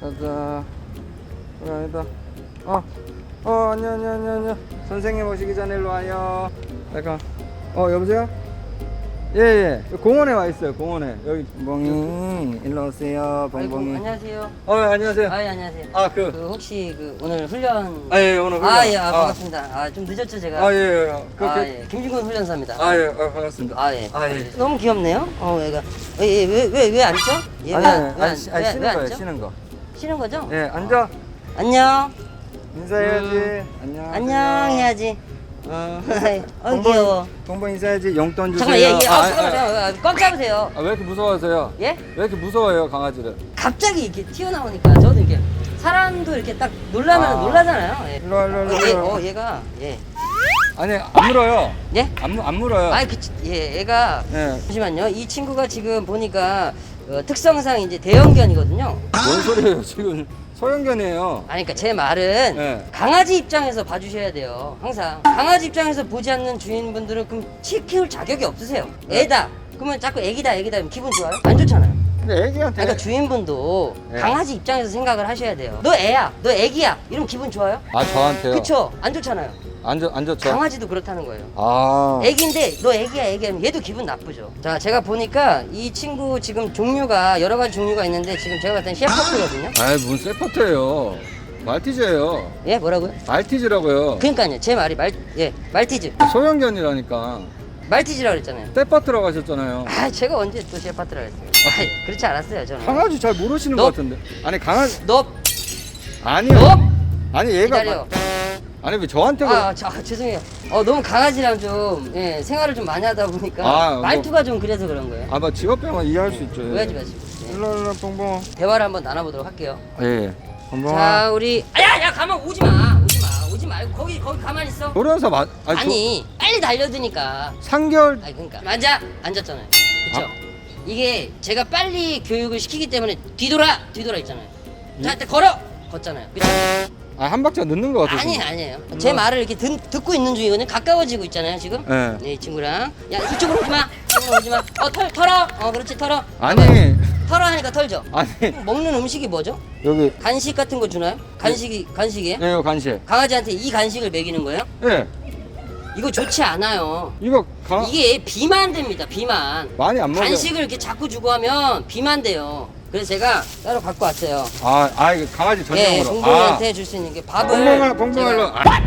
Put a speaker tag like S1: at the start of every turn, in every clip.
S1: 가자. 아니다. 어, 어, 안녕, 안녕, 안녕, 안녕. 선생님 오시기 전에 일로 와요. 잠깐. 어, 여보세요? 예, 예. 공원에 와 있어요, 공원에. 여기, 봉봉이. 일로 오세요, 봉봉이.
S2: 안녕하세요.
S1: 어, 안녕하세요.
S2: 아, 예, 안녕하세요.
S1: 아, 그.
S2: 그 혹시 그 오늘 훈련
S1: 아, 예, 오늘.
S2: 아,
S1: 훈련.
S2: 예, 아, 반갑습니다. 아, 좀 늦었죠, 제가.
S1: 아, 예, 예. 그,
S2: 아,
S1: 그,
S2: 예. 김진곤 훈련사입니다.
S1: 아, 예, 어, 반갑습니다.
S2: 아, 예.
S1: 아, 예.
S2: 너무 귀엽네요. 어, 얘가. 어, 얘, 왜, 왜, 왜 앉죠? 얘 왜,
S1: 아니,
S2: 안- 왜,
S1: 아니,
S2: 안-
S1: 아니,
S2: 왜
S1: 쉬는 거예요,
S2: 앉죠?
S1: 쉬는 거.
S2: 쉬는 거죠?
S1: 예, 앉아.
S2: 안녕.
S1: 인사해야지. 안녕.
S2: 안녕 해야지. 어, 어 귀여워.
S1: 동봉 인사해야지. 용돈 주세요.
S2: 잠깐만, 얘, 얘, 아,
S1: 아,
S2: 잠깐만,
S1: 아,
S2: 잠깐만, 꽉 잡으세요.
S1: 아, 왜 이렇게 무서워하세요?
S2: 예?
S1: 왜 이렇게 무서워해요, 강아지를?
S2: 갑자기 이렇게 튀어나오니까 저도 이렇게 사람도 이렇게 딱 놀라면
S1: 아.
S2: 놀라잖아요. 예.
S1: 일로 와, 일로 와,
S2: 어,
S1: 일로
S2: 얘,
S1: 와.
S2: 어, 얘가, 예.
S1: 아니, 안 물어요.
S2: 예?
S1: 안, 무- 안 물어요.
S2: 아이, 그, 예, 얘가
S1: 예.
S2: 잠시만요. 이 친구가 지금 보니까 어, 특성상 이제 대형견이거든요.
S1: 뭔 소리예요, 지금. 소형견이에요.
S2: 아니, 그러니까 제 말은
S1: 네.
S2: 강아지 입장에서 봐주셔야 돼요. 항상 강아지 입장에서 보지 않는 주인분들은 그럼 치 키울 자격이 없으세요.
S1: 네.
S2: 애다. 그러면 자꾸 애기다, 애기다. 하면 기분 좋아요? 안 좋잖아요.
S1: 근데 애기한테.
S2: 그러니까 주인분도
S1: 네.
S2: 강아지 입장에서 생각을 하셔야 돼요. 너 애야, 너 애기야. 이러면 기분 좋아요?
S1: 아, 저한테요?
S2: 그쵸? 안 좋잖아요.
S1: 안, 좋, 안 좋죠?
S2: 강아지도 그렇다는 거예요.
S1: 아.
S2: 애기인데 너 애기야 애기야 하면 얘도 기분 나쁘죠 자 제가 보니까 이 친구 지금 종류가 여러 가지 종류가 있는데 지금 제가 봤을 땐 셰퍼드거든요
S1: 아이, 뭔 세퍼트예요. 말티즈예요.
S2: 예 뭐라고요?
S1: 말티즈라고요.
S2: 그러니까요 제 말이 말, 예 말티즈
S1: 소형견이라니까.
S2: 말티즈라 그랬잖아요
S1: 세퍼트라고 하셨잖아요.
S2: 아 제가 언제 또 셰퍼드라 그랬어요 아 그렇지 않았어요 저는
S1: 강아지 잘 모르시는
S2: 너-
S1: 것 같은데. 아니, 강아지.
S2: 너
S1: 아니요.
S2: 너?
S1: 아니, 얘가.
S2: 기다려
S1: 아니, 왜 저한테. 그-
S2: 아, 저, 아, 죄송해요 어 너무 강아지랑 좀 예, 생활을 좀 많이 하다 보니까
S1: 아, 뭐-
S2: 말투가 좀 그래서 그런 거예요
S1: 아, 뭐 직업병은 이해할 수 있죠. 예.
S2: 오해하지 마시고 예.
S1: 일로 일로 뽕뽕.
S2: 대화를 한번 나눠보도록 할게요
S1: 예. 뽕뽕아.
S2: 자 우리 아야 야 가만 오지 마 오지 마 오지 말고 거기 거기 가만히 있어
S1: 노련사 맞 아니,
S2: 아니 빨리 달려드니까
S1: 저 3개월
S2: 아니 그러니까 앉아 앉았잖아요 그쵸 이게 제가 빨리 교육을 시키기 때문에 뒤돌아 뒤돌아 있잖아요. 자 일단 걸어! 걷잖아요.
S1: 아, 한 박자 늦는 것 같아요.
S2: 아니 아니에요. 제 말을 이렇게 듣, 듣고 있는 중이거든요. 가까워지고 있잖아요 지금.
S1: 예.
S2: 네, 이 친구랑. 야 이쪽으로 오지 마! 이쪽으로 오지 마 어 털 털어! 어 그렇지 털어.
S1: 아니.
S2: 털어. 하니까 털죠.
S1: 아니.
S2: 먹는 음식이 뭐죠?
S1: 여기.
S2: 간식 같은 거 주나요? 간식이 간식이에요?
S1: 예, 이거 간식.
S2: 강아지한테 이 간식을 먹이는 거예요?
S1: 예.
S2: 이거 좋지 않아요.
S1: 이거 강
S2: 이게 비만 됩니다. 비만.
S1: 많이 안 먹어요.
S2: 간식을 이렇게 자꾸 주고 하면 비만 돼요. 그래서 제가 따로 갖고 왔어요.
S1: 아, 아 이거 강아지
S2: 예,
S1: 전용으로.
S2: 봉봉이한테 줄 수 있는 게 밥을.
S1: 봉봉아, 봉봉아로.
S2: 제가
S1: 아,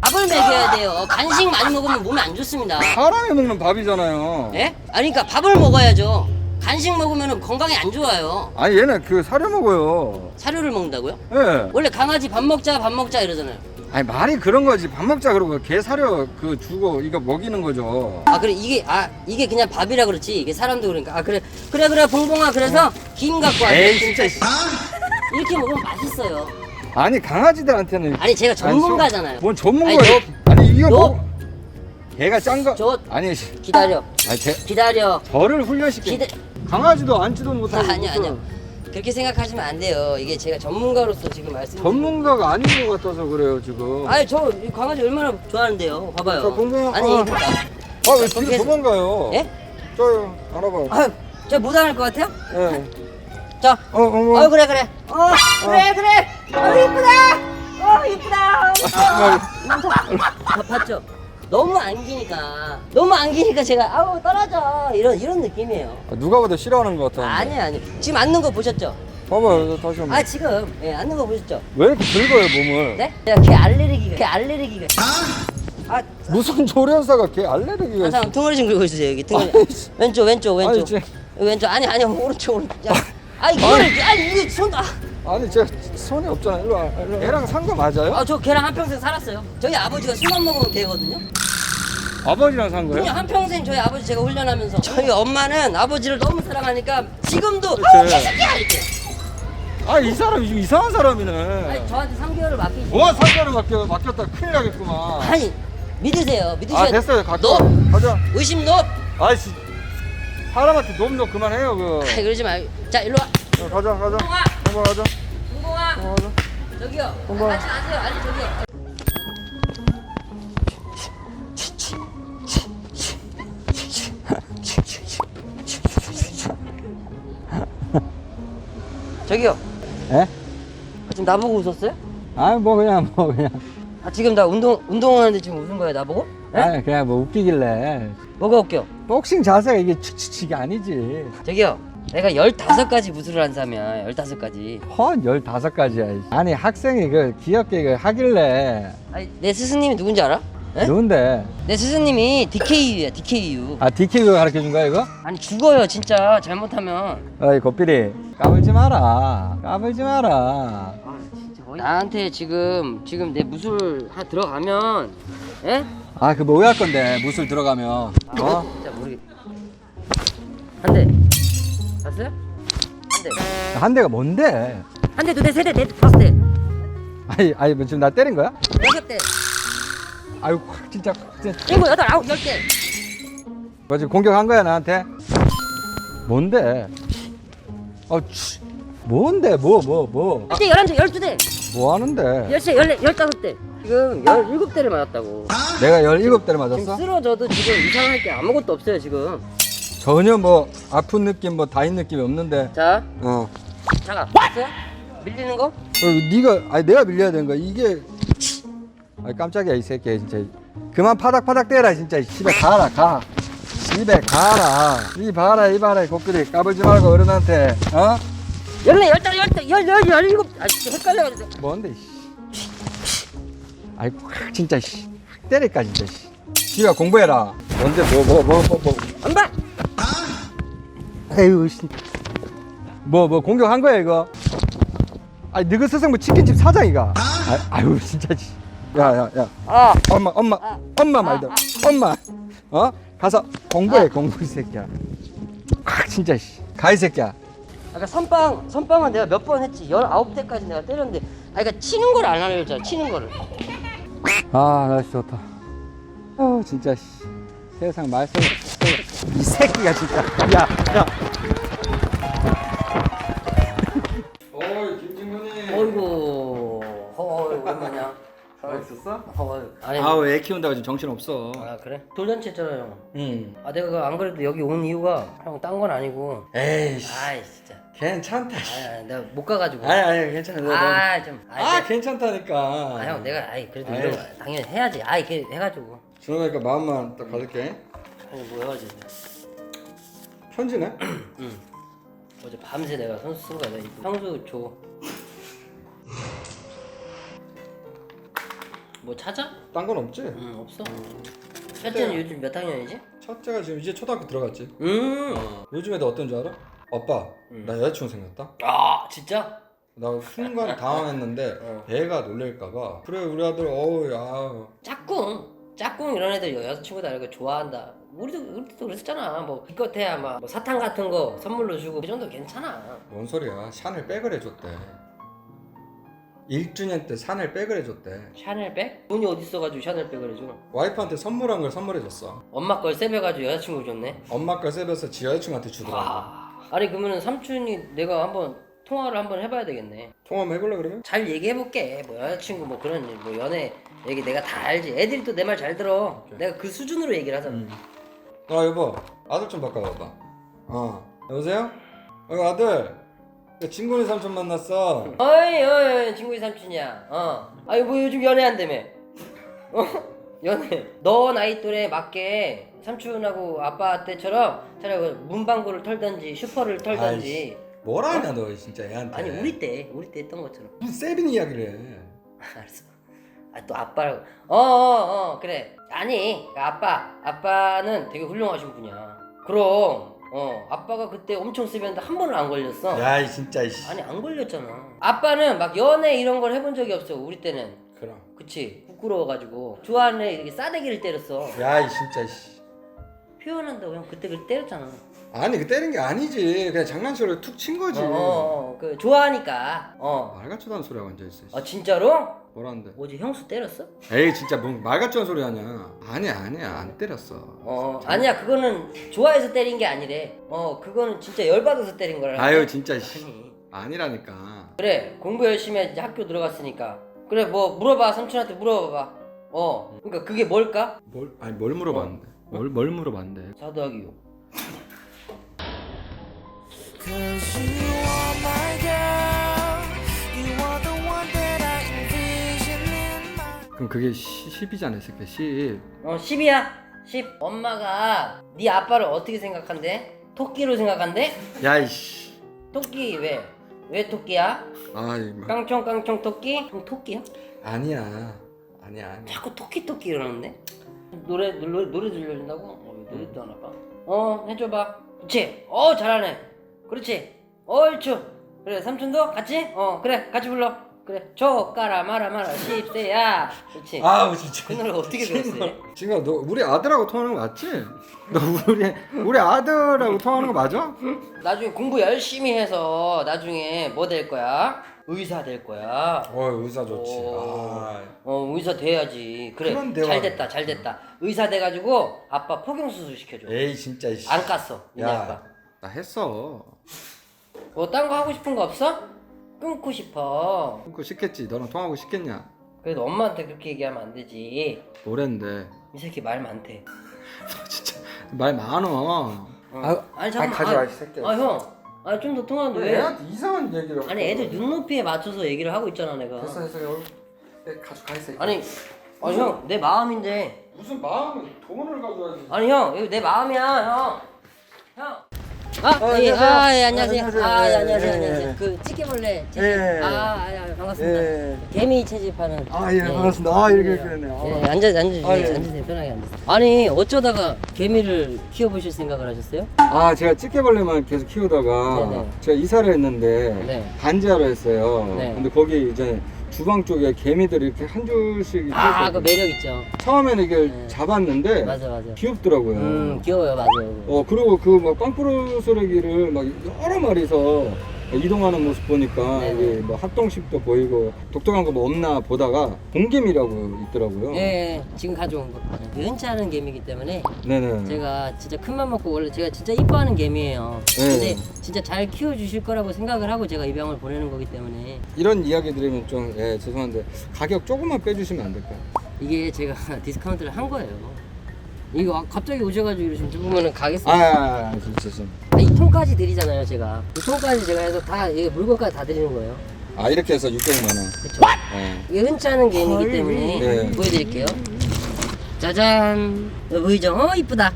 S2: 밥을 먹여야 돼요. 간식 많이 먹으면 몸에 안 좋습니다.
S1: 사람이 먹는 밥이잖아요.
S2: 예? 아니 그러니까 밥을 먹어야죠. 간식 먹으면 건강에 안 좋아요.
S1: 아니 얘는 그 사료 먹어요.
S2: 사료를 먹는다고요?
S1: 예.
S2: 원래 강아지 밥 먹자 밥 먹자 이러잖아요.
S1: 아니 말이 그런 거지. 밥 먹자 그러고 개 사료 그 주고 이거 먹이는 거죠.
S2: 아 그래 이게 아 이게 그냥 밥이라 그렇지 이게 사람도 그러니까 아 그래 그래 그래 봉봉아 그래서 김 갖고 왔어.
S1: 에이
S2: 김.
S1: 진짜. 씨.
S2: 이렇게 먹으면 맛있어요.
S1: 아니 강아지들한테는
S2: 아니 제가 전문가잖아요.
S1: 뭔 전문가야?
S2: 아니,
S1: 아니, 이거
S2: 너-
S1: 뭐? 개가 짠 거.
S2: 저-
S1: 아니 씨.
S2: 기다려
S1: 아니 제
S2: 기다려
S1: 저를 훈련시켜.
S2: 기다
S1: 강아지도 앉지도 못하고.
S2: 아니요
S1: 무슨
S2: 아니요 그렇게 생각하시면 안 돼요 이게 제가 전문가로서 지금 말씀
S1: 전문가가 아닌 것 같아서 그래요 지금.
S2: 아니 저이 강아지 얼마나 좋아하는데요 봐봐요
S1: 저 봉봉-
S2: 아니
S1: 어.
S2: 그러니까
S1: 아왜 뒤로 도망가요?
S2: 예?
S1: 저요 알아봐요.
S2: 아유 저못 안할 것 같아요?
S1: 예.
S2: 자
S1: 어, 어,
S2: 어 그래 그래 어 그래 그래 어 이쁘다 어 이쁘다 어, 봤죠? 너무 안기니까 너무 안기니까 제가 아우 떨어져 이런 이런 느낌이에요
S1: 아, 누가 봐도 싫어하는 것 같아.
S2: 아니 아니 지금 앉는 거 보셨죠?
S1: 봐봐요 다시 한 번.
S2: 아 지금 예 앉는 거 보셨죠?
S1: 왜 이렇게 긁어요 몸을?
S2: 네? 제가 개 알레르기가 개 알레르기가 아,
S1: 무슨 조련사가 개 알레르기가
S2: 아
S1: 있어?
S2: 잠깐 등허리 좀 긁고 있으세요 여기 등허리
S1: 아이씨.
S2: 왼쪽 왼쪽 왼쪽
S1: 아니, 제-
S2: 여기 왼쪽 아니 아니 오른쪽 오른쪽 야, 아 이거를 아니 이거 손 아,
S1: 아니 제가 손이 없잖아. 일로 와. 일로 와. 얘랑 산 거 맞아요?
S2: 아, 저 걔랑 한 평생 살았어요 저희 아버지가 술만 먹으면 개거든요
S1: 아버지랑 산 거예요?
S2: 한 평생 저희 아버지 제가 훈련하면서 저희 엄마는 아버지를 너무 사랑하니까 지금도
S1: 그치.
S2: 아우 개새끼야 이렇게
S1: 아 이 사람 이 이상한 사람이네.
S2: 아니 저한테 3개월을 맡기지
S1: 뭐가 상가를 맡겨 맡겼다 큰일 나겠구만.
S2: 아니 믿으세요 믿으셔야
S1: 아 됐어요. 가까.
S2: 너
S1: 가자.
S2: 의심 너
S1: 아이씨. 사람한테 놈너 그만해요 그.
S2: 아이, 그러지 말고 자 일로 와
S1: 어, 가자 가자. 한번 가자.
S2: 홍공아
S1: 한번 가자.
S2: 저기요
S1: 홍보아.
S2: 하지 마세요 아니 저기요 저기요
S1: 에?
S2: 아, 지금 나보고 웃었어요?
S1: 아니 뭐 그냥 뭐 그냥
S2: 아 지금 나 운동 운동하는데 지금 웃은 거야 나보고? 예?
S1: 아니 그냥 뭐 웃기길래
S2: 뭐가 웃겨?
S1: 복싱 자세가 이게 칙칙칙이 아니지
S2: 저기요 내가 15가지 무술을 한 사람이야 15가지
S1: 헌 15가지야 아니 학생이 그 귀엽게 그 하길래
S2: 아니 내 스승님이 누군지 알아? 예?
S1: 누군데
S2: 내 스승님이 DKU야 DKU
S1: 아 DK가 가르쳐준 거야 이거?
S2: 아니 죽어요 진짜 잘못하면
S1: 어이 고삐리 까불지 마라 까불지 마라
S2: 아 진짜 나한테 지금 지금 내 무술 하 들어가면 예?
S1: 아그뭐할 건데 무술 들어가면 어?
S2: 아, 진짜 모르겠 한대 봤어요? 한대
S1: 한 대가 뭔데?
S2: 한 대, 두 대, 세 대, 네 대, 다섯 대,
S1: 아니 아니 뭐 지금 나 때린 거야?
S2: 여섯 대,
S1: 아유 확 진짜 확 진짜
S2: 일곱, 여덟, 아홉, 열 대.
S1: 뭐 지금 공격한 거야 나한테? 뭔데? 어 치. 뭔데 뭐
S2: 뭐뭐뭐한 대, 열한 대, 열두 대,
S1: 하는데?
S2: 열세, 열네, 열다섯 대. 지금 열일곱 대를 맞았다고.
S1: 내가 17대를
S2: 지금
S1: 맞았어?
S2: 쓰러져도 지금 이상할 게 아무것도 없어요 지금.
S1: 전혀 뭐 아픈 느낌 뭐 다인 느낌이 없는데
S2: 자,
S1: 어
S2: 잠깐, 봤어요? 밀리는 거?
S1: 어, 네가 아니 내가 밀려야 되는 거야 이게 아 깜짝이야 이 새끼 진짜. 그만 파닥파닥 때라 진짜 집에 가라 가. 집에 가라. 이 봐라 이 봐라 이 곡들이 까불지 말고 어른한테 어?
S2: 열네, 열다, 열다, 열, 열, 열일곱. 아 진짜 헷갈려가지고.
S1: 뭔데 씨. 아이 확 진짜 씨. 확 때릴까 진짜 씨. 지가 공부해라. 뭔데 뭐 뭐 뭐 뭐뭐.
S2: 안 봐.
S1: 에휴 씨뭐 뭐 공격한 거야 이거? 아니 너그 스승 뭐 치킨집 사장이가 아, 아유 진짜 야야야.
S2: 아,
S1: 엄마 엄마
S2: 아.
S1: 엄마 말들 엄마. 어? 가서 공부해 공부 이 새끼야. 아 진짜 씨가 이 새끼야.
S2: 아까 선빵, 선빵은 내가 몇 번 했지. 열아홉 대까지 내가 때렸는데, 아 그러니까 치는 걸 안 알려줬잖아. 치는 거를.
S1: 아 날씨 좋다. 어 진짜 씨. 세상 말썽 이 새끼가 진짜. 야야. 어이 김진근이.
S2: 어이구, 어이 오랜만이야.
S1: 맛있었어?
S2: 어이, 아니,
S1: 아우 애 키운다고 지금 정신 없어
S2: 아 그래? 돌잔치 했잖아 형.
S1: 응
S2: 아 내가 그안 그래도 여기 온 이유가 형 딴 건 아니고.
S1: 에이씨
S2: 아이 진짜.
S1: 괜찮다
S2: 아니, 아니 내가 못 가가지고.
S1: 아니 아니 괜찮아 너, 너.
S2: 아 좀. 아
S1: 괜찮다니까
S2: 아, 형 내가 아이 그래도
S1: 아이.
S2: 이런 거 당연히 해야지. 아이 그 해가지고.
S1: 준호니까 마음만 딱 가질게
S2: 아니 뭐 해가지고.
S1: 편지네?
S2: 응. 어제 밤새 내가 선수 쓴 거야. 내가 형수 줘. 뭐 찾아?
S1: 딴 건 없지?
S2: 응 없어. 첫째는 요즘 몇 학년이지?
S1: 첫째가 지금 이제 초등학교 들어갔지
S2: 음.
S1: 요즘 애들 어떤 줄 알아? 아빠 나 여자친구 생겼다
S2: 아 진짜?
S1: 나 순간 당황했는데
S2: 어.
S1: 애가 놀랄까봐 그래 우리 아들 어우 야
S2: 짝꿍. 짝꿍 이런 애들 여- 여자친구도 알고 좋아한다. 우리도 우리도 그랬었잖아. 뭐 기껏해야 막 뭐 사탕 같은 거 선물로 주고 그 정도 괜찮아.
S1: 뭔 소리야 샤넬 백을 해줬대 1주년 때 샤넬 백을 해줬대
S2: 샤넬백? 돈이 어디 있어가지고 샤넬백을 해줘.
S1: 와이프한테 선물한 걸 선물해줬어
S2: 엄마 걸 세배가지고 여자친구 줬네.
S1: 엄마 걸 세배서 지 여자친구한테 주더라고
S2: 아. 아니 그러면 삼촌이 내가 한번 통화를 한번 해봐야 되겠네.
S1: 통화 한번 해볼래 그러면?
S2: 잘 얘기해볼게. 뭐 여자친구 뭐 그런 일, 뭐 연애 얘기 내가 다 알지. 애들이 또 내 말 잘 들어. 내가 그 수준으로 얘기를 하잖아.
S1: 아 여보 아들 좀 바꿔봐봐 어 여보세요? 어 아들 나 진곤이 삼촌 만났어
S2: 어이 어이 친구이 삼촌이야. 어. 아니 뭐 요즘 연애한다며. 어? 연애. 너 나이 또래 맞게 삼촌하고 아빠 때처럼 차라리 문방구를 털던지 슈퍼를 털던지.
S1: 뭘 하냐 너 진짜 애한테
S2: 아니 우리 때 우리 때 했던 것처럼.
S1: 무슨 세빈 이야기를 해
S2: 알았어. 아 또 아빠라고. 어어어 어, 그래. 아니 그 아빠 아빠는 되게 훌륭하신 분이야. 그럼 어 아빠가 그때 엄청 쓰면서 한 번은 안 걸렸어.
S1: 야 이 진짜 이씨
S2: 아니 안 걸렸잖아. 아빠는 막 연애 이런 걸 해본 적이 없어. 우리 때는.
S1: 그럼
S2: 그치 부끄러워가지고 좋아하는 애 이렇게 싸대기를 때렸어.
S1: 야 이 진짜 이씨
S2: 표현한다고 형 그때 그 때렸잖아.
S1: 아니 그 때린 게 아니지 그냥 장난식으로 툭 친 거지
S2: 어, 어, 어, 그 좋아하니까. 어.
S1: 말 같지도 않은 소리 하고 앉아있어
S2: 아 진짜로?
S1: 뭐라는데?
S2: 어제 형수 때렸어?
S1: 에이 진짜 뭔말 같지 않은 소리 하냐. 아니야 아니야. 안 때렸어.
S2: 어 아니야 그거는 좋아해서 때린 게 아니래. 어 그거는 진짜 열받아서 때린 거라
S1: 아유 진짜 이씨.
S2: 아니.
S1: 아니라니까.
S2: 그래 공부 열심히 해야지. 학교 들어갔으니까. 그래 뭐 물어봐. 삼촌한테 물어봐봐. 어 그러니까 그게 뭘까?
S1: 뭘 아니 뭘 물어봤는데? 뭘, 뭘 물어봤는데?
S2: 사도하기 욕
S3: Cause you are my girl
S1: 그럼 그게 10이잖아, 새끼 10.
S2: 어 10이야 10 엄마가 네 아빠를 어떻게 생각한대? 토끼로 생각한대?
S1: 야 이씨.
S2: 토끼 왜? 왜 토끼야?
S1: 아이, 막.
S2: 깡총 깡총 토끼? 그럼 토끼야?
S1: 아니야. 아니야. 아니야.
S2: 자꾸 토끼 토끼 이러는데? 노래 노래 노래 들려준다고? 어, 노래도 안 할까? 어 해줘봐 그렇지 어 잘하네 그렇지 얼추 그래 삼촌도 같이? 어 그래 같이 불러 그래 조 까라 마라 마라 십세야 그렇지
S1: 아우 진짜.
S2: 그 노래 어떻게 배웠어요?
S1: 지금 너 우리 아들하고 통하는 거 맞지? 너 우리 우리 아들하고 통하는 거 맞아?
S2: 나중에 공부 열심히 해서 나중에 뭐 될 거야? 의사 될 거야
S1: 어 의사 좋지.
S2: 오.
S1: 아.
S2: 어 의사 돼야지 그래
S1: 그런 대화.
S2: 잘 됐다 잘 됐다 의사 돼가지고 아빠 폭경 수술 시켜줘
S1: 에이 진짜. 씨.
S2: 안 깠어 니네 아빠
S1: 야, 나 했어.
S2: 뭐 딴 거 하고 싶은 거 없어? 끊고 싶어
S1: 그거 싫겠지. 너랑 통하고 싶겠냐?
S2: 그래도 엄마한테 그렇게 얘기하면 안 되지
S1: 뭐랜데?
S2: 이 새끼 말 많대
S1: 진짜 말 많어.
S2: 어.
S1: 아,
S2: 아니 잠깐만
S1: 아, 가져와, 이 새끼야.
S2: 아형 아 좀 더 통하는데 왜?
S1: 애한테 이상한 얘기를.
S2: 아니 애들 눈높이에 맞춰서 얘기를 하고 있잖아 내가
S1: 됐어 됐어. 내 가져가 있어.
S2: 아니 아니 형내 마음인데
S1: 무슨 마음은 돈을 가져야지.
S2: 아니 형 이거 내 마음이야 형 형. 아,
S1: 어,
S2: 예,
S1: 안녕하세요.
S2: 아, 예, 안녕하세요.
S1: 안녕하세요.
S2: 아, 예, 안녕하세요.
S1: 예,
S2: 안녕하세요.
S1: 예.
S2: 그 찌개벌레 채집.
S1: 예.
S2: 아, 아, 아, 반갑습니다.
S1: 예.
S2: 개미 채집하는.
S1: 아, 예, 반갑습니다. 아, 이렇게 그러네요.
S2: 예, 앉아, 앉으세요.
S1: 아, 예.
S2: 앉으세요. 편하게 앉으세요. 아니, 어쩌다가 개미를 키워보실 생각을 하셨어요?
S1: 아 제가 찌개벌레만 계속 키우다가
S2: 네네.
S1: 제가 이사를 했는데
S2: 네.
S1: 반지하로 했어요.
S2: 네.
S1: 근데 거기 이제 주방 쪽에 개미들이 이렇게 한 줄씩
S2: 아, 그
S1: 있었거든요.
S2: 매력 있죠.
S1: 처음에는 이걸
S2: 네.
S1: 잡았는데
S2: 맞아, 맞아.
S1: 귀엽더라고요.
S2: 음, 귀여워요, 맞아요.
S1: 어 그리고 그 막 빵꾸르 쓰레기를 막 여러 마리서 이동하는 모습 보니까
S2: 네네.
S1: 이게 뭐 학동식도 보이고 독특한 거 뭐 없나 보다가 공개미라고 있더라고요.
S2: 예, 예, 지금 가져온 거. 않은 개미이기 때문에
S1: 네네.
S2: 제가 진짜 큰맘 먹고 원래 제가 진짜 이뻐하는 개미예요.
S1: 네.
S2: 근데 진짜 잘 키워주실 거라고 생각을 하고 제가 입양을 보내는 거기 때문에
S1: 이런 이야기 들으면 좀 예, 죄송한데 가격 조금만 빼주시면 안 될까요?
S2: 이게 제가 디스카운트를 한 거예요. 이거 아- 갑자기 오셔가지고 이러시면 보면은
S1: 아,
S2: 가겠습니다.
S1: 아, 아 진짜 좀.
S2: 아, 이 통까지 드리잖아요, 제가. 이 통까지 제가 해서 다 이게 물건까지 다 드리는 거예요.
S1: 아 이렇게 해서 600만 원.
S2: 그렇죠.
S1: 예.
S2: 이게 흔치 않은 개미이기 때문에
S1: 네.
S2: 보여드릴게요. 짜잔. 이거 보이죠? 어 이쁘다.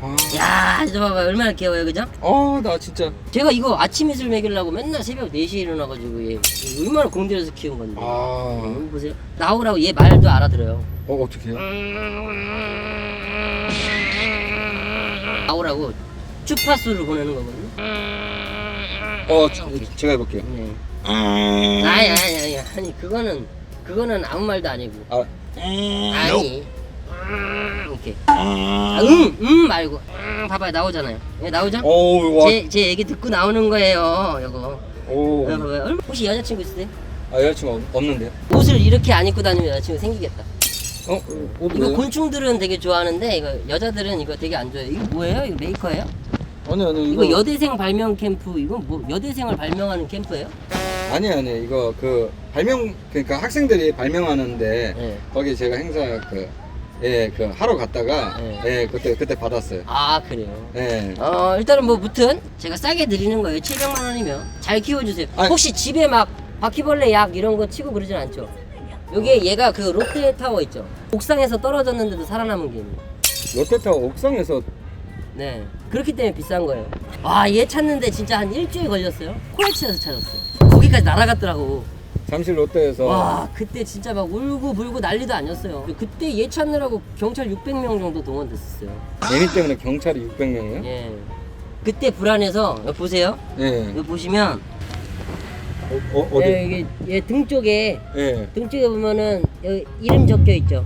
S1: 아,
S2: 야, 이거 봐봐 얼마나 귀여워요, 그죠?
S1: 어, 나 진짜.
S2: 제가 이거 아침 이슬 먹이려고 맨날 새벽 4시에 일어나가지고 얘 얼마나 공들여서 키운 건데.
S1: 아,
S2: 음, 보세요. 나오라고 얘 말도 알아들어요.
S1: 어 어떻게요?
S2: 나오라고 주파수를 보내는 거거든요.
S1: 어, 저, 제가 해볼게요.
S2: 네. 아니 아니 아니 아니 그거는 그거는 아무 말도 아니고
S1: 아,
S2: 아니 음, 이렇게 아, 음, 음 말고 음, 봐봐요 나오잖아요 예, 나오죠?
S1: 오, 와,
S2: 제, 제 얘기 듣고 나오는 거예요 이거
S1: 오.
S2: 어, 얼마- 혹시 여자친구 있으세요?
S1: 아 여자친구 없- 없는데요?
S2: 옷을 이렇게 안 입고 다니면 여자친구 생기겠다
S1: 어, 옷
S2: 이거? 곤충들은 되게 좋아하는데 이거 여자들은 이거 되게 안 좋아해요 이거 뭐예요? 이거 메이커예요?
S1: 아니 아니
S2: 이거
S1: 이거
S2: 여대생 발명 캠프 이거 뭐 여대생을 발명하는 캠프예요?
S1: 아니 아니 이거 그 발명 그러니까 학생들이 발명하는데
S2: 네.
S1: 거기 제가 행사 그 예, 그 하러 갔다가
S2: 네.
S1: 예, 그때 그때 받았어요.
S2: 아 그래요
S1: 예.
S2: 어 일단은 뭐 무튼 제가 싸게 드리는 거예요 700만 원이면 잘 키워주세요
S1: 아니.
S2: 혹시 집에 막 바퀴벌레 약 이런 거 치고 그러진 않죠 요게 얘가 그 롯데 타워 있죠 옥상에서 떨어졌는데도 살아남은 게 있는
S1: 롯데타워 옥상에서
S2: 네. 그렇기 때문에 비싼 거예요. 아 얘 찾는데 진짜 한 일주일 걸렸어요? 코엑스에서 찾았어요. 거기까지 날아갔더라고.
S1: 잠실 롯데에서.
S2: 와 그때 진짜 막 울고 불고 난리도 아니었어요. 그때 얘 찾느라고 경찰 600명 정도 동원됐었어요.
S1: 개미 때문에 경찰이 600명이에요?
S2: 예. 그때 불안해서 여기 보세요.
S1: 예.
S2: 여기 보시면
S1: 어, 어 어디?
S2: 예, 이게 얘등 쪽에
S1: 예.
S2: 등 쪽에 보면은 여기 이름 적혀 있죠.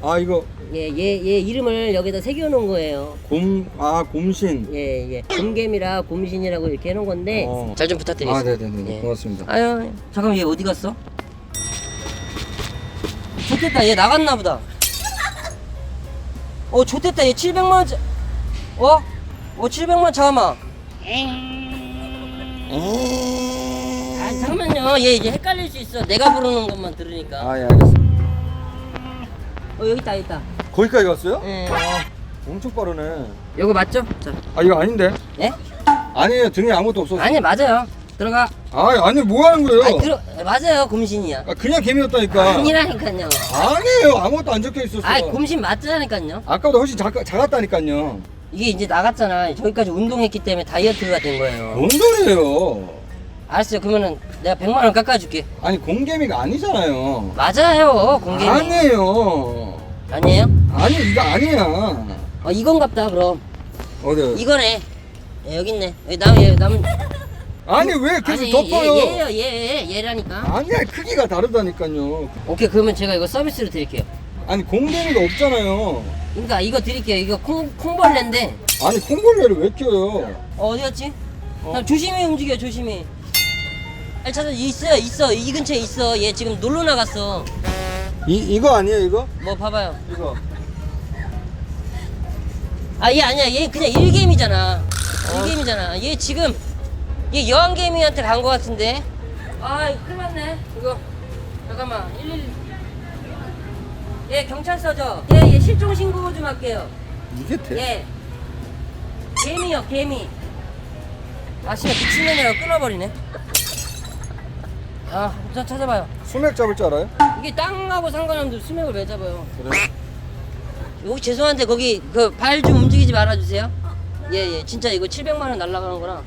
S1: 아 이거
S2: 예, 얘, 얘 이름을 여기다 새겨 놓은 거예요.
S1: 곰, 아 곰신.
S2: 예, 예. 곰개미라 곰신이라고 이렇게 해 놓은 건데
S1: 어.
S2: 잘 좀
S1: 아
S2: 부탁드리겠습니다.
S1: 네네네
S2: 예.
S1: 고맙습니다.
S2: 아유, 잠깐 만 얘 어디 갔어? 좋됐다 얘 나갔나 보다. 어, 좋됐다 얘 700만 원. 짜- 어? 어, 700만 잠깐만. 아, 잠깐만요. 얘 이제 헷갈릴 수 있어. 내가 부르는 것만 들으니까.
S1: 아예 알겠습니다.
S2: 어, 여기 있다, 여기 있다.
S1: 거기까지 갔어요?
S2: 예.
S1: 엄청 빠르네.
S2: 이거 맞죠? 자,
S1: 아 이거 아닌데?
S2: 예?
S1: 아니에요 등에 아무것도 없었어.
S2: 아니 맞아요. 들어가.
S1: 아니 아니 뭐 하는 거예요?
S2: 아 들어 맞아요 곰신이야.
S1: 아, 그냥 개미였다니까.
S2: 아니라니까요.
S1: 아니에요 아무것도 안 적혀 있었어.
S2: 아 곰신 맞잖아니까요.
S1: 아까보다 훨씬 작, 작았다니까요.
S2: 이게 이제 나갔잖아. 저기까지 운동했기 때문에 다이어트가 된 거예요.
S1: 뭔 소리예요?
S2: 알았어요. 그러면은 내가 100만 원 깎아줄게.
S1: 아니 공개미가 아니잖아요.
S2: 맞아요. 공개.
S1: 아니에요.
S2: 아니에요?
S1: 아니 이거 아니야.
S2: 어 이건갑다 그럼.
S1: 어디?
S2: 이거네. 예, 여기 있네. 여기 남, 얘, 남.
S1: 아니 왜 계속
S2: 아니,
S1: 덮어요?
S2: 얘, 얘예요, 얘, 얘라니까.
S1: 아니야 크기가 다르다니까요.
S2: 오케이, 그러면 제가 이거 서비스로 드릴게요.
S1: 아니 공개미가 없잖아요.
S2: 그러니까 이거 드릴게요. 이거 콩, 콩벌레인데.
S1: 아니 콩벌레를 왜 껴요?
S2: 어, 어디 갔지?
S1: 어.
S2: 자, 조심히 움직여, 조심히. 아니, 찾아, 있어요, 있어. 이 근처에 있어. 얘 지금 놀러 나갔어.
S1: 이 이거 아니에요 이거?
S2: 뭐 봐봐요.
S1: 이거.
S2: 아, 얘 아니야. 얘 그냥 일개미잖아. 일개미잖아. 얘 지금 얘 여왕개미한테 간 거 같은데. 아, 이거 큰일 났네. 이거 잠깐만. 111. 얘 경찰서죠. 얘, 얘 실종 신고 좀 할게요.
S1: 이게 돼?
S2: 예. 개미요, 개미. 아, 씨발 미친년이라고 끊어버리네. 아, 자, 찾아봐요.
S1: 수맥 잡을 줄 알아요?
S2: 이게 땅하고 상관없는데 수맥을 왜 잡아요?
S1: 그래?
S2: 여기 죄송한데 거기 그 발 좀 움직이지 말아주세요. 예, 예. 진짜 이거 700만 원 날라가는 거라.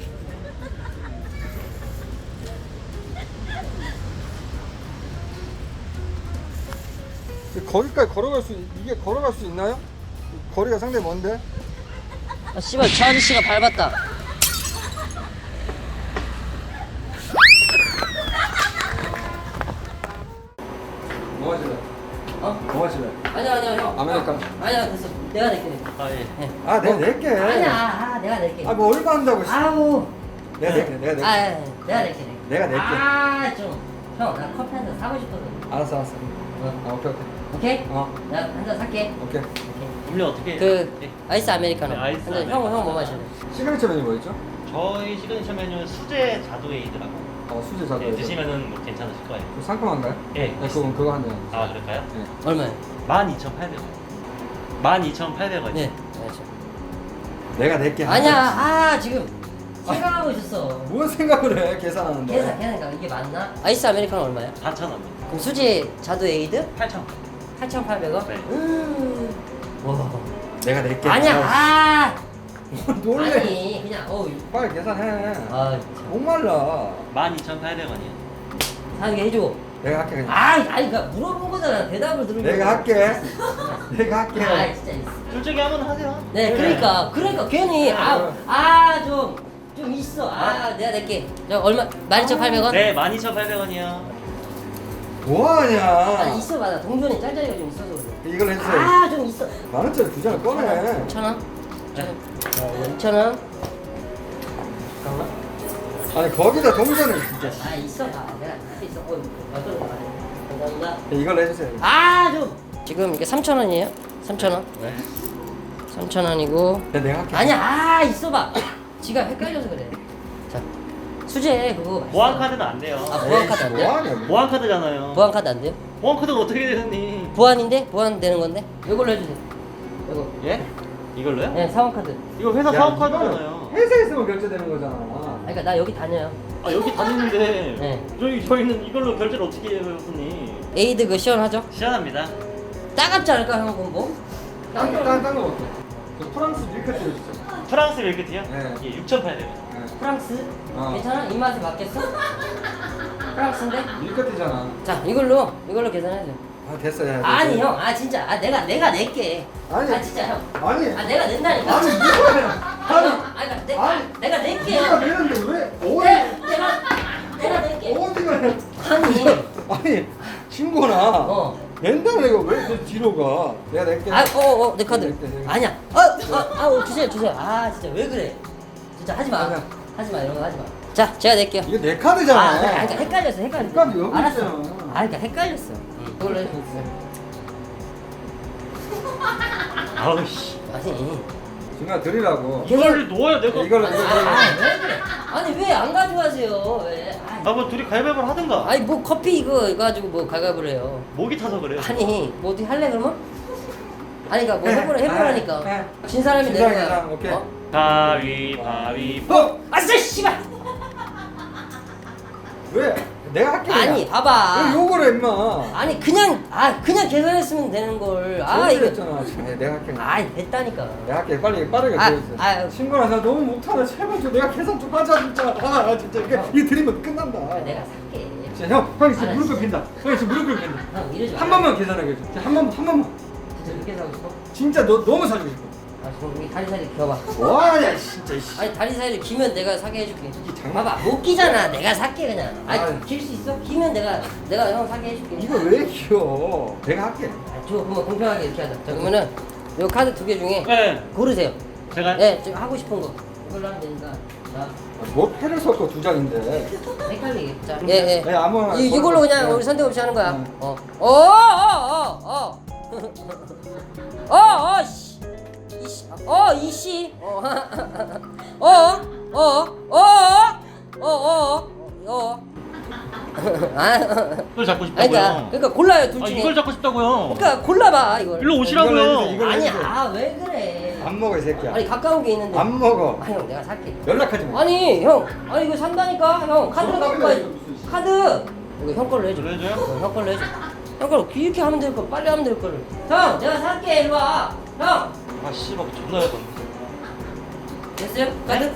S1: 거기까지 걸어갈 수 이게 걸어갈 수 있나요? 거리가 상당히 먼데.
S2: 아, 씨발 저 아저씨가 밟았다. 아니야, 아니야, 됐어. 내가 낼게.
S3: 아 예.
S2: 예.
S1: 아 내가 낼게.
S2: 아니야, 아, 내가 낼게.
S1: 아 뭐 얼마 한다고? 씨.
S2: 아우.
S1: 내가 낼게. 내가 낼게.
S2: 아, 예, 예. 내가 낼게. 낼게.
S1: 내가 낼게.
S2: 아, 좀. 형, 나 커피 한 잔 사고 싶거든.
S1: 알았어 알았어.
S2: 어.
S1: 아 오케이 오케이.
S2: 오케이?
S1: 어
S2: 내가 한 잔 살게.
S1: 오케이.
S2: 오케이.
S3: 음료 어떻게?
S2: 그
S3: 예.
S2: 아이스 아메리카노.
S3: 네, 아이스
S2: 한 잔. 형,
S3: 아메리카노.
S2: 형 뭐 마실래?
S1: 시그니처 메뉴 뭐였죠?
S3: 저희 시그니처 메뉴는 수제 자두에이드라고.
S1: 어 수제 잡고.
S3: 네, 드시면은 뭐 괜찮으실 거예요.
S1: 그 상큼한가요?
S3: 예.
S1: 네, 그거 그거 한 잔.
S3: 아 그럴까요?
S1: 네.
S2: 얼마야?
S3: 12,800원. 12,800원.
S2: 네.
S1: 내가 낼게.
S2: 아니야, 아 지금 생각하고 있었어.
S1: 뭔 생각을 해 계산하는데.
S2: 계산, 계산, 이게 맞나? 아이스 아메리카노 얼마야?
S3: 4,000원입니다.
S2: 그럼 수지 자두 에이드
S3: 8,000원.
S2: 8,800원?
S3: 네.
S2: 음. 와.
S1: 내가 낼게.
S2: 아니야, 아.
S1: 놀래.
S2: 아니, 그냥 어.
S1: 빨리 계산해.
S2: 아.
S1: 목말라.
S3: 12,800원이요.
S2: 사게 해줘.
S1: 내가 할게 그냥.
S2: 아, 아니, 그니까 물어본 거잖아. 대답을 들으면.
S1: 내가 할게. 내가 할게.
S2: 아, 진짜.
S3: 둘 중에 한번 하세요.
S2: 네, 그러니까, 그러니까 괜히 아, 아, 좀, 좀 있어. 아, 내가 낼게. 저 얼마? 12,800원?
S3: 네, 12,800원이요.
S1: 뭐하냐?
S2: 아, 있어봐. 나 동전이 짤짤이가 좀 있어서 그래.
S1: 이걸 해주세요.
S2: 아, 좀 있어.
S1: 만 원짜리 두 장을 꺼내.
S2: 2,000원?
S3: 네.
S2: 2,000원? 잠깐만.
S1: 아니 거기다 동전을 진짜.
S2: 아, 있어봐. 내가 다 있어. 어, 어떤 거 말해. 감사합니다.
S1: 이걸 해주세요.
S2: 아, 좀. 지금 이게 3,000원이에요? 3,000원?
S3: 네.
S2: 3,000원이고.
S1: 네, 내가 할게.
S2: 아니야, 아, 있어봐. 지가 헷갈려서 그래. 자, 수제 그거. 맛있어.
S3: 보안 카드는 안 돼요.
S2: 아, 보안 카드 안 돼요?
S1: 뭐하냐?
S3: 보안 카드잖아요.
S2: 보안 카드 안 돼요?
S3: 보안 카드가 어떻게 되니?
S2: 보안인데? 보안 되는 건데? 이걸로 해주세요. 이거.
S3: 예? 이걸로요?
S2: 네, 사원 카드.
S3: 이거 회사 사업 카드잖아요.
S1: 회사에서만 결제되는 거잖아.
S2: 아, 그러니까 나 여기 다녀요.
S3: 아 여기 다니는데
S2: 네.
S3: 저희 저희는 이걸로 결제를 어떻게 해요, 교수님?
S2: 에이드 그 시원하죠?
S3: 시원합니다.
S2: 따갑지 않을까 형 뭐?
S1: 딴딴딴거 먹게. 그 프랑스 밀크티 주세요.
S3: 프랑스 밀크티요?
S1: 네.
S3: 예, 6,800원.
S1: 네.
S2: 프랑스?
S1: 어.
S2: 괜찮아? 입맛에 맞겠어? 프랑스인데?
S1: 밀크티잖아.
S2: 자 이걸로 이걸로 계산해줘.
S1: 아 됐어 야.
S2: 아니. 형, 아 진짜, 아 내가 내가 낼게.
S1: 아니.
S2: 아 진짜 형.
S1: 아니.
S2: 아 내가 낸다니까.
S1: 아니 뭐야?
S2: 아니,
S1: 아니.
S2: 아니, 그러니까 내가
S1: 아니.
S2: 내가 낼게요.
S1: 내가 내는데 왜?
S2: 내, 내가 내가 낼게.
S1: 어디가?
S2: 아니.
S1: 아니 친구나.
S2: 어.
S1: 낸다는 애가 왜그 뒤로 가? 내가 낼게.
S2: 아, 어, 어, 내 카드.
S1: 낼게, 낼게.
S2: 아니야. 어, 어, 아, 어, 주세요, 주세요. 아, 진짜 왜 그래? 진짜 하지 마.
S1: 아니야.
S2: 하지 마, 이런 거 하지 마. 자, 제가 낼게요.
S1: 이거 내 카드잖아.
S2: 아, 그러니까 헷갈렸어, 헷갈렸어.
S1: 여기
S2: 알았어.
S1: 있잖아.
S2: 아, 그러니까 헷갈렸어. 응. 그걸로 해주세요.
S3: 아우 씨.
S2: 아니.
S1: 중간 드리라고.
S3: 이걸 놓아야 내가.
S1: 이걸로
S2: 아,
S1: 이걸로.
S2: 아, 왜 그래? 아니, 왜 안 가져가세요? 왜? 아니,
S3: 둘이 가위바위보를 하든가.
S2: 아니, 뭐 커피 이거, 이거 가지고 뭐 가가부를 해요.
S3: 목이 타서 그래요.
S2: 아니, 뭐 어디 할래, 그러면? 아니, 그니까 뭐
S1: 해,
S2: 해보라, 해보라니까.
S1: 해, 해.
S2: 진 사람이
S1: 진
S2: 내는
S1: 사람이. 계산, 오케이.
S2: 어?
S3: 가위바위보.
S1: 어!
S2: 아싸, 씨발!
S1: 왜? 내가 할게.
S2: 아니. 봐봐
S1: 왜 욕을 해 임마.
S2: 아니 그냥 아 그냥 계산했으면 되는 걸아
S1: 아
S2: 이거
S1: 했잖아. 지금 내가 할게.
S2: 아 됐다니까
S1: 내가 할게. 빨리 빠르게
S2: 아,
S1: 보여주세요.
S2: 아.
S1: 친구나 나 너무 못하다. 제발 좀 내가 계산 좀 하자 진짜. 아 진짜 이게 이게 드리면 끝난다.
S2: 내가 살게
S1: 진짜 형, 형이 지금
S2: 알았어.
S1: 무릎 꿇힌다. 형이 지금 무릎 꿇힌다.
S2: 형 이러지
S1: 한
S2: 마.
S1: 번만 계산하게 해줘. 한 번만, 한 번만.
S2: 진짜 늦게 사고 싶어?
S1: 진짜 너 너무 사주고 싶어.
S2: 아 지금 여기 다리 사이를 기어봐
S1: 와야 진짜. 씨.
S2: 아니 다리 사이를 기면 내가 사게 해줄게
S1: 장난-
S2: 봐봐 못 기잖아 내가 살게 그냥. 아니 길수 있어? 기면 내가 내가 형 사게 해줄게
S1: 이거 왜 귀여워? 내가 할게.
S2: 아, 저 그러면 공평하게 이렇게 하자 자 그러면은 요 카드 두 개 중에
S3: 네.
S2: 고르세요
S3: 제가
S2: 네 지금 하고 싶은 거 이걸로 하면 되니까
S1: 자뭐 패를 섞어 두 장인데.
S2: 헷갈리게 자 예 예
S1: 네, 아무거나
S2: 이, 이걸로 그냥
S1: 네.
S2: 우리 선택 없이 하는 거야
S1: 네.
S2: 어. 어 어 어 어 어어어 어, 씨. 이씨. 어, 이씨. 어, 어, 어. 어. 어. 어. 어. 어. 어. 아.
S3: 이걸 잡고
S2: 싶다고요. 그러니까 그러니까 골라요, 둘
S3: 아,
S2: 중에.
S3: 이걸 잡고 싶다고요.
S2: 그러니까 골라 봐, 이걸.
S3: 일로 오시라고요.
S1: 이걸
S2: 아니, 아, 왜 그래?
S1: 안 먹어 이 새끼야.
S2: 아니, 가까운 게 있는데.
S1: 안 먹어.
S2: 아니, 형, 내가 살게.
S1: 연락하지 마.
S2: 아니, 형. 아니, 이거 산다니까. 형, 카드 갖고
S1: 와.
S2: 카드. 이거 형 걸로 해 줘. 그래 형 걸로 해줘. 형 걸로 이렇게 하면 될 걸, 빨리 하면 될 걸. 형, 내가 살게, 일로 와. 형,
S3: 아 씨발 존나 해봐.
S2: 됐어요? 카드?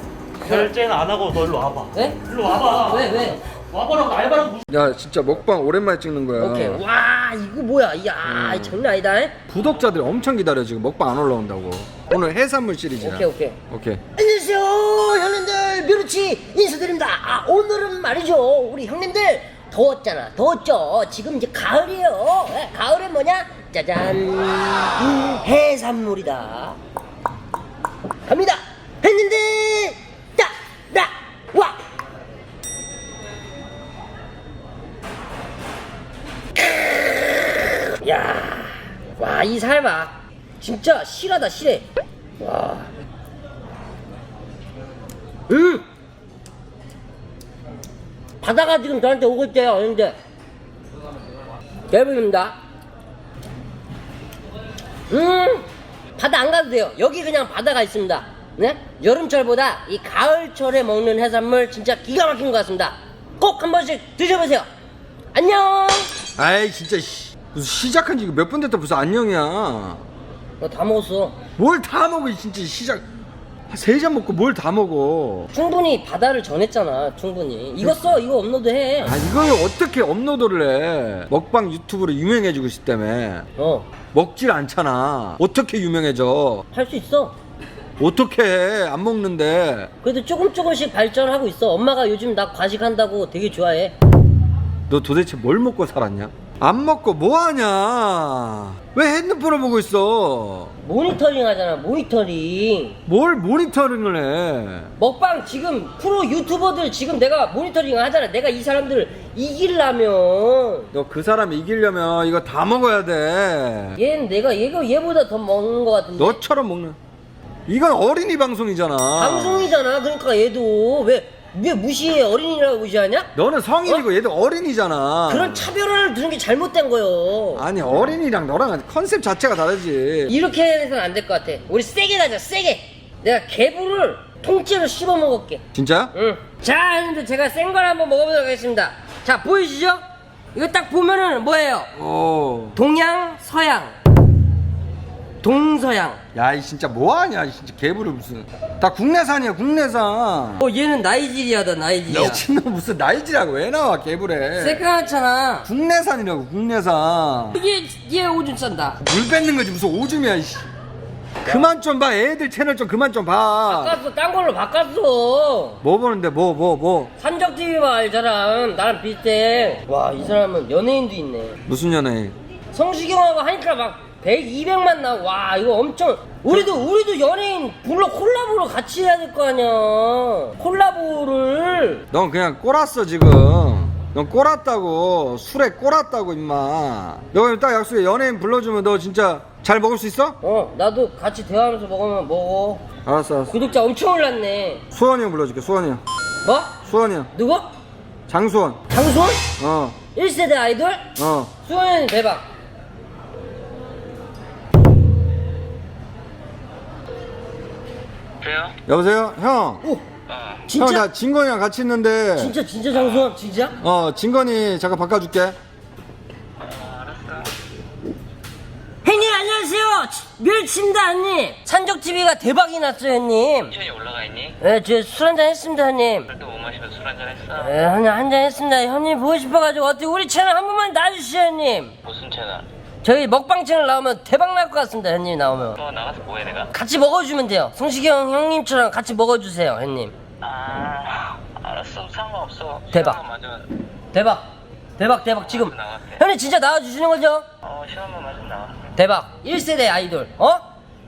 S3: 결제는 안 하고 너 일로 와봐.
S2: 네?
S3: 일로 와봐.
S2: 왜 왜?
S3: 와봐라고 알바라고 무슨
S1: 야 진짜 먹방 오랜만에 찍는 거야.
S2: 오케이 와 이거 뭐야 야
S1: 음.
S2: 장난 아니다 잉?
S1: 구독자들이 엄청 기다려 지금 먹방 안 올라온다고. 오늘 해산물 시리즈야.
S2: 오케이 오케이
S1: 오케이.
S2: 안녕하세요 형님들 뮤르치 인사드립니다 아 오늘은 말이죠 우리 형님들 더웠잖아. 더웠죠. 지금 이제 가을이에요. 예, 가을에 뭐냐? 짜잔. 음, 해산물이다. 갑니다. 했는데 따라와! 야 와 이 살봐 진짜 실하다 실해. 와. 음! 바다가 지금 저한테 오고 있대요, 형님들. 대부입니다. 음! 바다 안 가도 돼요. 여기 그냥 바다가 있습니다. 네? 여름철보다 이 가을철에 먹는 해산물 진짜 기가 막힌 것 같습니다. 꼭 한 번씩 드셔보세요. 안녕!
S1: 아이 진짜 씨. 무슨 시작한 지 몇 분 됐다 벌써 안녕이야.
S2: 너다 먹었어.
S1: 뭘 다 먹어 진짜 시작. 세 잔 먹고 뭘 다 먹어.
S2: 충분히 바다를 전했잖아, 충분히. 이거 써, 이거 업로드 해.
S1: 아 이걸 어떻게 업로드를 해? 먹방 유튜브로 유명해지고 싶다며.
S2: 어,
S1: 먹질 않잖아. 어떻게 유명해져?
S2: 할 수 있어.
S1: 어떻게 해? 안 먹는데.
S2: 그래도 조금 조금씩 발전하고 있어. 엄마가 요즘 나 과식한다고 되게 좋아해.
S1: 너 도대체 뭘 먹고 살았냐? 안 먹고 뭐 하냐? 왜 핸드폰을 보고 있어?
S2: 모니터링 하잖아, 모니터링.
S1: 뭘 모니터링을 해?
S2: 먹방 지금 프로 유튜버들 지금 내가 모니터링 하잖아. 내가 이 사람들 이기려면
S1: 너 그 사람 이기려면 이거 다 먹어야 돼.
S2: 얘는 내가 얘가 얘보다 더 먹는 것 같은데.
S1: 너처럼 먹는. 이건 어린이 방송이잖아.
S2: 방송이잖아. 그러니까 얘도 왜 왜 무시해 어린이라고 무시하냐?
S1: 너는 성인이고 얘도 어린이잖아.
S2: 그런 차별화를 두는 게 잘못된 거요.
S1: 아니 어린이랑 너랑 컨셉 자체가 다르지.
S2: 이렇게 해서는 안 될 것 같아. 우리 세게 가자, 세게. 내가 개불을 통째로 씹어 먹을게.
S1: 진짜?
S2: 응. 자, 형님들 제가 센 걸 한번 먹어보도록 하겠습니다. 자, 보이시죠? 이거 딱 보면은 뭐예요?
S1: 오.
S2: 동양, 서양. 동서양.
S1: 야, 이 진짜 뭐하냐, 이 진짜 개부를 무슨. 다 국내산이야, 국내산.
S2: 어, 얘는 나이지리아다, 나이지리아.
S1: 미친놈 무슨 나이지라고 왜 나와, 개불에.
S2: 새까맣잖아.
S1: 국내산이라고, 국내산.
S2: 이게, 얘 오줌 싼다.
S1: 물 뺏는 거지, 무슨 오줌이야, 이씨. 그만 좀 봐, 애들 채널 좀 그만 좀 봐.
S2: 바꿨어, 딴 걸로 바꿨어.
S1: 뭐 보는데, 뭐, 뭐, 뭐.
S2: 산적TV 봐, 이 사람. 나랑 비슷해. 와, 이 사람은 연예인도 있네.
S1: 무슨 연예인?
S2: 성시경하고 하니까 막 100, 200만 나. 와, 이거 엄청. 우리도, 우리도 연예인 불러 콜라보로 같이 해야 될 거 아니야. 콜라보를.
S1: 넌 그냥 꼬랐어, 지금. 넌 꼬랐다고. 술에 꼬랐다고, 임마. 너딱 약속해. 연예인 불러주면 너 진짜 잘 먹을 수 있어?
S2: 어, 나도 같이 대화하면서 먹으면 먹어.
S1: 알았어, 알았어.
S2: 구독자 엄청 올랐네.
S1: 수원이 형 불러줄게, 수원이 형.
S2: 뭐?
S1: 수원이 형.
S2: 누구?
S1: 장수원.
S2: 장수원?
S1: 어,
S2: 1세대 아이돌?
S1: 어.
S2: 수원이 대박.
S3: 그래요?
S1: 여보세요? 형.
S2: 오, 진짜
S1: 형나 진건이랑 같이 있는데
S2: 진짜 진짜 장수함 진짜?
S1: 어 진건이 잠깐 바꿔줄게
S2: 형님 안녕하세요 멸치입니다 형님 산적 TV가 대박이 났어요 형님
S4: 천천히 올라가 있니?
S2: 네, 저술 한잔 했습니다 형님
S4: 또못 마시면 술 한잔 했어?
S2: 네, 한잔 한잔 했습니다 형님 보고 싶어가지고 어떻게 우리 채널 한 번만 놔주시죠 형님
S4: 무슨 채널?
S2: 저희 먹방 채널 나오면 대박 날 것 같습니다 형님 나오면
S4: 또 나가서 뭐해 내가?
S2: 같이 먹어주면 돼요 성식이 형 형님처럼 같이 먹어주세요 형님
S4: 아 알았어 상관없어
S2: 대박.
S4: 시간만 맞으면
S2: 대박 대박 대박 지금. 형님 진짜 나와주시는 거죠?
S4: 어 시간만 맞으면 나가
S2: 대박 1세대 아이돌 어?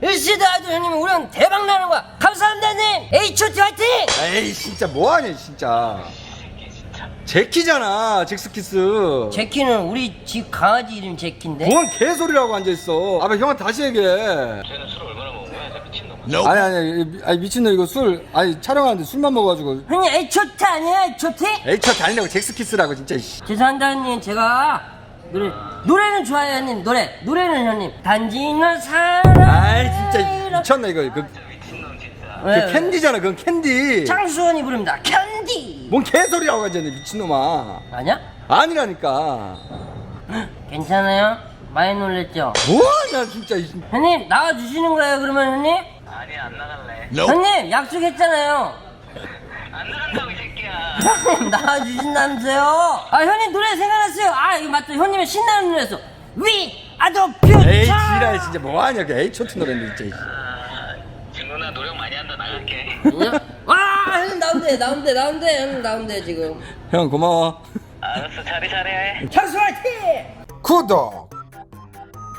S2: 1세대 아이돌 형님 우리는 대박 나는 거야 감사합니다 형님 H.O.T 화이팅!
S1: 에이 진짜 뭐하냐 진짜 제키잖아 잭스키스.
S2: 제키는 우리 집 강아지 이름 제키인데?
S1: 뭔 개소리라고 앉아있어. 아빠 형한테 다시 얘기해.
S4: 쟤는 술 얼마나 먹은 거야 저 미친놈아
S1: 아니 아니 이- 아니 미친놈 이거 술 아니 촬영하는데 술만 먹어가지고.
S2: 형님 H.O.T 아니에요? H.O.T?
S1: H차 다니라고 잭스키스라고 진짜 이씨.
S2: 죄송합니다 형님. 제가 노래 노래는 좋아요 형님. 노래 노래는 형님. 단지 너 사랑
S1: 아이 진짜 미쳤네 이거. 그,
S4: 미친놈 진짜.
S2: 왜,
S1: 그
S2: 왜?
S1: 캔디잖아 그건 캔디.
S2: 장수원이 부릅니다. 캔디
S1: 뭔 개소리라고 앉아있네 미친놈아.
S2: 아니야?
S1: 아니라니까.
S2: 괜찮아요? 많이 놀랬죠?
S1: 뭐하냐 진짜. 이-
S2: 형님 나와주시는 거예요 그러면 형님?
S4: 아니 안 나갈래.
S2: 형님 약속했잖아요.
S4: 안 나간다고 이 새끼야.
S2: 형님 나와주신다면서요? 아 형님 노래 생각났어요. 아 이거 맞다 형님의 신나는 노래였어. We are the future.
S1: 에이 지랄 진짜. 뭐하냐 그 H.O.T 노래인데 진짜. 이씨.
S4: 아 진훈아 노력 많이 한다. 나갈게
S2: 나온대 나온대 나온대. 형님 나온대 지금.
S1: 형 고마워.
S4: 알았어 잘해 잘해.
S2: 장수 화이팅!
S1: 구독!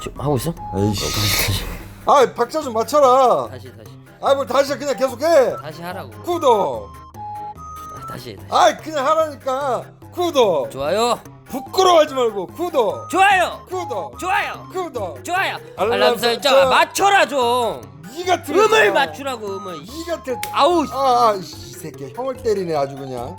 S2: 지금 하고 있어?
S1: 에이씨. 아 박자 좀 맞춰라.
S2: 다시 다시.
S1: 아뭘 다시 해, 그냥 계속해.
S2: 다시 하라고.
S1: 구독!
S2: 아, 다시 다시.
S1: 아 그냥 하라니까. 구독!
S2: 좋아요.
S1: 부끄러워하지 말고 구독!
S2: 좋아요.
S1: 구독!
S2: 좋아요.
S1: 구독!
S2: 좋아요. 알람 설정.
S1: 설정.
S2: 맞춰라 좀
S1: 이 같은
S2: 음을 맞추라고 음을.
S1: 이 같은
S2: 아우
S1: 아이 새끼. 형을 때리네 아주 그냥